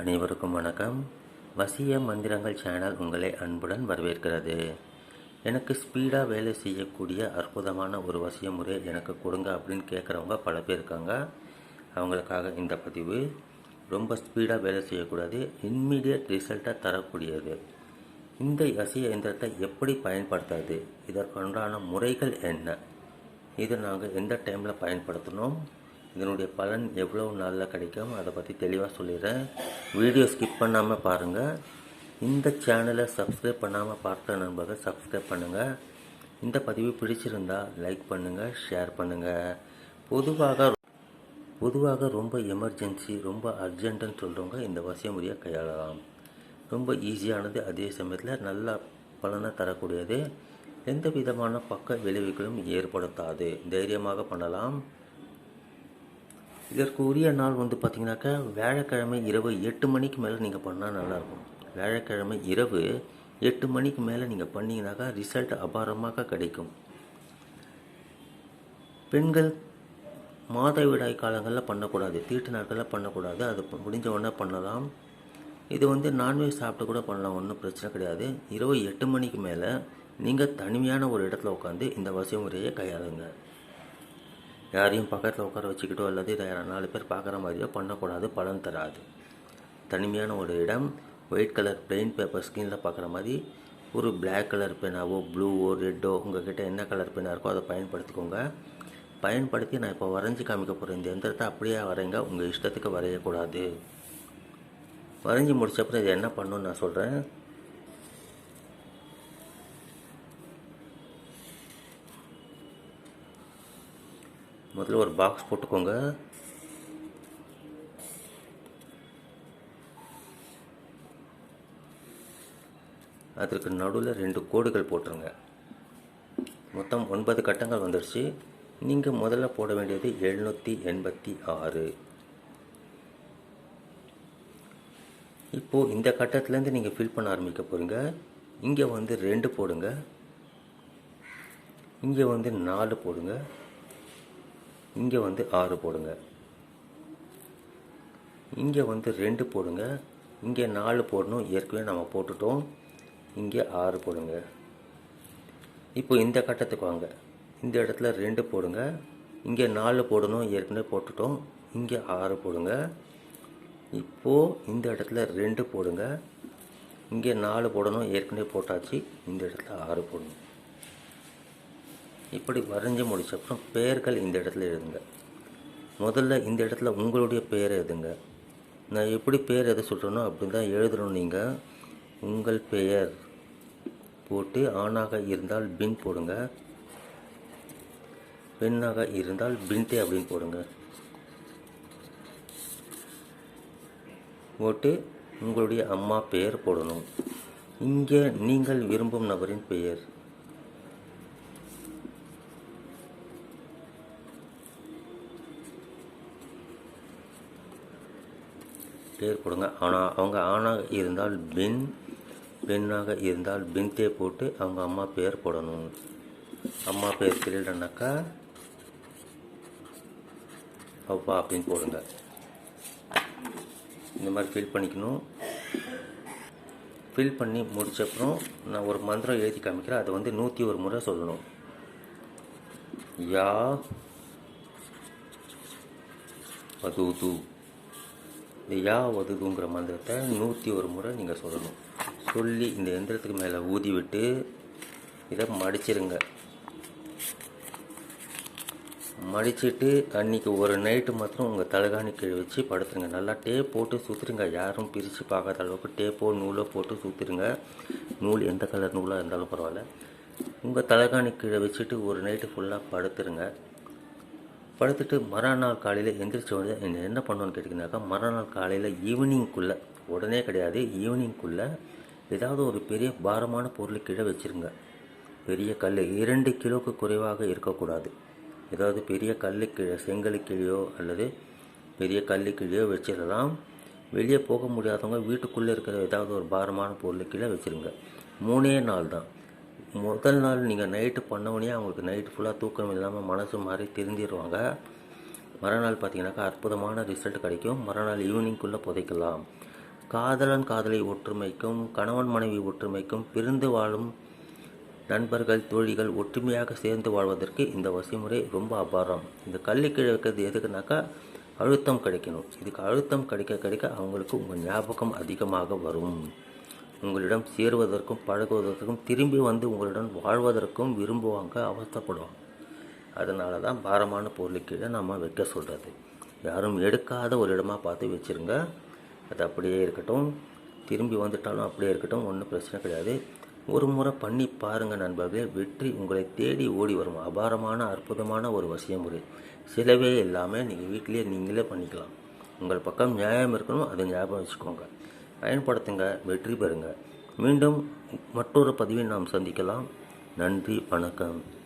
அனைவருக்கும் வணக்கம். வசிய மந்திரங்கள் சேனல் உங்களை அன்புடன் வரவேற்கிறது. எனக்கு ஸ்பீடாக வேலை செய்யக்கூடிய அற்புதமான ஒரு வசிய முறை எனக்கு கொடுங்க அப்படின்னு கேட்குறவங்க பல பேர் இருக்காங்க. அவங்களுக்காக இந்த பதிவு. ரொம்ப ஸ்பீடாக வேலை செய்யக்கூடாது இன்மீடியட் ரிசல்ட்டை தரக்கூடியது. இந்த வசிய எந்திரத்தை எப்படி பயன்படுத்துறது இதற்குண்டான முறைகள் என்ன இது நாங்கள் எந்த டைமில் பயன்படுத்தணும் இதனுடைய பலன் எவ்வளோ நாளில் கிடைக்கும் அதை பற்றி தெளிவாக சொல்லிடுறேன். வீடியோ ஸ்கிப் பண்ணாமல் பாருங்கள் இந்த சேனலை சப்ஸ்கிரைப் பண்ணாமல் பார்த்த நண்பர்கள் சப்ஸ்கிரைப் பண்ணுங்கள் இந்த பதிவு பிடிச்சிருந்தால் லைக் பண்ணுங்கள் ஷேர் பண்ணுங்கள் பொதுவாக பொதுவாக ரொம்ப எமர்ஜென்சி ரொம்ப அர்ஜென்ட்டுன்னு சொல்கிறவங்க இந்த வசிய முறையை கையாளலாம். ரொம்ப ஈஸியானது அதே சமயத்தில் நல்ல பலனை தரக்கூடியது. எந்த விதமான பக்க விளைவுகளும் ஏற்படுத்தாது. தைரியமாக பண்ணலாம். இதற்கு உரிய நாள் வந்து பார்த்திங்கனாக்கா வியாழக்கிழமை இரவு எட்டு மணிக்கு மேலே நீங்கள் பண்ணால் நல்லாயிருக்கும். வியாழக்கிழமை இரவு எட்டு மணிக்கு மேலே நீங்கள் பண்ணீங்கன்னாக்கா ரிசல்ட் அபாரமாக கிடைக்கும். பெண்கள் மாதவிடாய் காலங்களில் பண்ணக்கூடாது. தீட்டு நாட்களில் பண்ணக்கூடாது. அது முடிஞ்ச உடனே பண்ணலாம். இது வந்து நான்வெஜ் சாப்பிட்டு கூட பண்ணலாம். ஒன்றும் பிரச்சனை கிடையாது. இரவு எட்டு மணிக்கு மேலே நீங்கள் தனிமையான ஒரு இடத்துல உட்காந்து இந்த வசிய முறையை கையாளுங்க. யாரையும் பக்கத்தில் உட்கார வச்சுக்கிட்டோ அல்லது இதை நாலு பேர் பார்க்குற மாதிரியோ பண்ணக்கூடாது பலன் தராது. தனிமையான ஒரு இடம் ஒயிட் கலர் பிளெயின் பேப்பர் ஸ்க்ரீனில் பார்க்குற மாதிரி ஒரு பிளாக் கலர் பெனாவோ ப்ளூவோ ரெட்டோ உங்ககிட்ட என்ன கலர் பெனாக இருக்கோ அதை பயன்படுத்திக்கோங்க. பயன்படுத்தி நான் இப்போ வரைஞ்சி காமிக்க போகிற இந்த எந்திரத்தை அப்படியே வரைங்க. உங்கள் இஷ்டத்துக்கு வரையக்கூடாது. வரைஞ்சி முடிச்சப்பறம் இது என்ன பண்ணணும்னு நான் சொல்கிறேன் முதல்ல ஒரு பாக்ஸ் போட்டுக்கோங்க. அதற்கு நடுவில் ரெண்டு கோடுகள் போட்டுருங்க. மொத்தம் ஒன்பது கட்டங்கள் வந்துடுச்சு நீங்கள் முதல்ல போட வேண்டியது எழுநூற்றி எண்பத்தி ஆறு. இப்போது இந்த கட்டத்துலேருந்து நீங்கள் ஃபில் பண்ண ஆரம்பிக்க போகிறீங்க இங்கே வந்து ரெண்டு போடுங்க. இங்கே வந்து நாலு போடுங்க. இங்கே வந்து ஆறு போடுங்க. இங்கே வந்து ரெண்டு போடுங்க. இங்கே நாலு போடணும். ஏற்கனவே நம்ம போட்டுட்டோம். இங்கே ஆறு போடுங்க. இப்போ இந்த கட்டத்துக்கு வாங்க. இந்த இடத்துல ரெண்டு போடுங்க. இங்கே நாலு போடணும். ஏற்கனவே போட்டுட்டோம். இங்கே ஆறு போடுங்க. இப்போது இந்த இடத்துல ரெண்டு போடுங்க. இங்கே நாலு போடணும். ஏற்கனவே போட்டாச்சு. இந்த இடத்துல ஆறு போடணும். இப்படி வரைஞ்சி முடிச்ச அப்புறம் பெயர்கள் இந்த இடத்துல எழுதுங்க. முதல்ல இந்த இடத்துல உங்களுடைய பெயரை எழுதுங்க. நான் எப்படி பெயர் எதை சொல்கிறேனோ அப்படி தான் எழுதணும் நீங்கள் உங்கள் பெயர் போட்டு ஆணாக இருந்தால் பின் போடுங்க. பெண்ணாக இருந்தால் பின்டே அப்படின்னு போடுங்க. போட்டு உங்களுடைய அம்மா பெயர் போடணும். இங்கே நீங்கள் விரும்பும் நபரின் பெயர். பேர் கொடுங்க. ஆனால் அவங்க ஆணாக இருந்தால் பின் பெண்ணாக இருந்தால் பின்தே போட்டு அவங்க அம்மா பேர் போடணும். அம்மா பேர் தெரியலனாக்கா அப்பா அப்படின்னு போடுங்க. இந்த மாதிரி ஃபில் பண்ணிக்கணும். ஃபில் பண்ணி முடிச்சப்புறம் நான் ஒரு மந்திரம் எழுதி காமிக்கிறேன். அதை வந்து நூற்றி ஒரு முறை சொல்லணும். யா வதூது இந்த யா வதுதுங்கிற மந்திரத்தை நூற்றி ஒரு முறை நீங்கள் சொல்லணும். சொல்லி இந்த எந்திரத்துக்கு மேலே ஊதி விட்டு இதை மடிச்சிருங்க. மடிச்சுட்டு அன்றைக்கி ஒரு நைட்டு மாத்திரம் உங்கள் தலைகாணி கீழே வச்சு படுத்துருங்க. நல்லா டேப் போட்டு சுற்றுருங்க யாரும் பிரித்து பார்க்காத அளவுக்கு டேப்போ நூலோ போட்டு சுற்றுருங்க நூல் எந்த கலர் நூலாக இருந்தாலும் பரவாயில்ல. உங்கள் தலைகாணி கீழே வச்சுட்டு ஒரு நைட்டு ஃபுல்லாக படுத்துருங்க. படுத்துட்டு மறுநாள் காலையில் எந்திரிச்ச உடனே என்ன என்ன பண்ணணும்னு கேட்டிங்கனாக்கா மறுநாள் காலையில் ஈவினிங்குள்ளே உடனே கிடையாது ஈவினிங்குள்ளே ஏதாவது ஒரு பெரிய பாரமான பொருள் கீழே வச்சுருங்க. பெரிய கல் இரண்டு கிலோவுக்கு குறைவாக இருக்கக்கூடாது. ஏதாவது பெரிய கல் கீழே செங்கல் கீழேயோ அல்லது பெரிய கல் கீழேயோ வச்சிடலாம். வெளியே போக முடியாதவங்க வீட்டுக்குள்ளே இருக்கிற ஏதாவது ஒரு பாரமான பொருள் கீழே வச்சுருங்க. மூணே நாள் தான். முதல் நாள் நீங்கள் நைட்டு பண்ணவொடனே அவங்களுக்கு நைட்டு ஃபுல்லாக தூக்கம் இல்லாமல் மனசு மாதிரி திருந்திடுவாங்க மறுநாள் பார்த்தீங்கன்னாக்கா அற்புதமான ரிசல்ட் கிடைக்கும். மறுநாள் ஈவினிங்குள்ளே புதைக்கலாம். காதலன் காதலை ஒற்றுமைக்கும் கணவன் மனைவி ஒற்றுமைக்கும் பிரிந்து வாழும் நண்பர்கள் தோழிகள் ஒற்றுமையாக சேர்ந்து வாழ்வதற்கு இந்த வசிமுறை ரொம்ப அபாரம். இந்த கள்ளி கீழே வைக்கிறது எதுக்குனாக்கா அழுத்தம் கிடைக்கணும். இதுக்கு அழுத்தம் கிடைக்க கிடைக்க அவங்களுக்கு உங்கள் ஞாபகம் அதிகமாக வரும். உங்களிடம் சேருவதற்கும் பழகுவதற்கும் திரும்பி வந்து உங்களுடன் வாழ்வதற்கும் விரும்புவாங்க அவஸ்தப்படுவாங்க. அதனால தான் பாரமான பொருளுக்கீழே நம்ம வைக்க சொல்கிறது யாரும் எடுக்காத ஒரு இடமா பார்த்து வச்சுருங்க. அது அப்படியே இருக்கட்டும். திரும்பி வந்துட்டாலும் அப்படியே இருக்கட்டும். ஒன்றும் பிரச்சனை கிடையாது. ஒரு முறை பண்ணி பாருங்கள் நண்பர்களே. வெற்றி உங்களை தேடி ஓடி வரும். அபாரமான அற்புதமான ஒரு வசியமுறை சிலவே இல்லாமல் நீங்கள் வீட்டிலேயே நீங்களே பண்ணிக்கலாம். உங்கள் பக்கம் நியாயம் இருக்கணும். அதை ஞாபகம் வச்சுக்கோங்க. பயன்படுத்துங்க வெற்றி பெறுங்க. மீண்டும் மற்றொரு பதிவில் நாம் சந்திக்கலாம். நன்றி வணக்கம்.